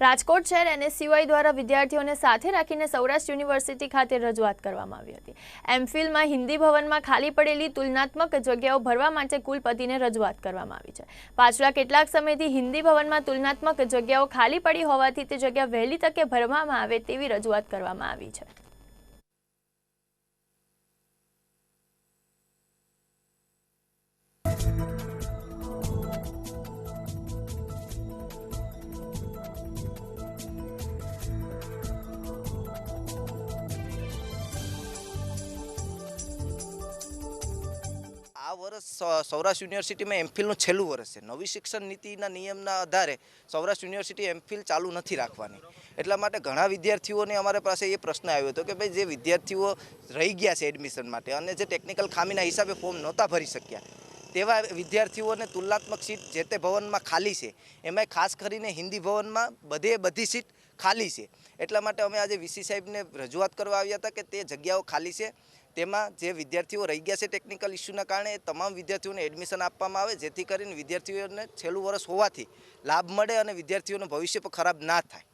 રાજકોટ શહેર એનએસયુઆઈ દ્વારા વિદ્યાર્થીઓને સાથે રાખીને સૌરાષ્ટ્ર યુનિવર્સિટી ખાતે રજૂઆત કરવામાં આવી હતી. એમફિલમાં હિન્દી ભવનમાં ખાલી પડેલી તુલનાત્મક જગ્યાઓ ભરવા માટે કુલપતિને રજૂઆત કરવામાં આવી છે. પાછલા કેટલાક સમયથી હિન્દી ભવનમાં તુલનાત્મક જગ્યાઓ ખાલી પડી હોવાથી તે જગ્યા વહેલી તકે ભરવામાં આવે તેવી રજૂઆત કરવામાં આવી છે. વર્ષ સૌરાષ્ટ્ર યુનિવર્સિટીમાં એમફિલનું છેલ્લું વર્ષ છે. નવી શિક્ષણ નીતિના નિયમના આધારે સૌરાષ્ટ્ર યુનિવર્સિટી એમફિલ ચાલુ નથી રાખવાની. એટલા માટે ઘણા વિદ્યાર્થીઓને અમારા પાસે એ પ્રશ્ન આવ્યો હતો કે ભાઈ, જે વિદ્યાર્થીઓ રહી ગયા છે એડમિશન માટે અને જે ટેકનિકલ ખામીના હિસાબે ફોર્મ નહોતા ભરી શક્યા, તેવા વિદ્યાર્થીઓને તુલનાત્મક સીટ જે તે ભવનમાં ખાલી છે, એમાંય ખાસ કરીને હિન્દી ભવનમાં બધે બધી સીટ ખાલી છે. એટલા માટે અમે આજે વીસી સાહેબને રજૂઆત કરવા આવ્યા હતા કે તે જગ્યાઓ ખાલી છે. તેમાં જે વિદ્યાર્થીઓ રહી ગયા છે ટેકનિકલ ઇસ્યુના કારણે તમામ વિદ્યાર્થીઓને એડમિશન આપવામાં આવે, જેથી કરીને વિદ્યાર્થીઓને છેલ્લું વર્ષ હોવાથી લાભ મળે અને વિદ્યાર્થીઓનું ભવિષ્ય પણ ખરાબ ના થાય.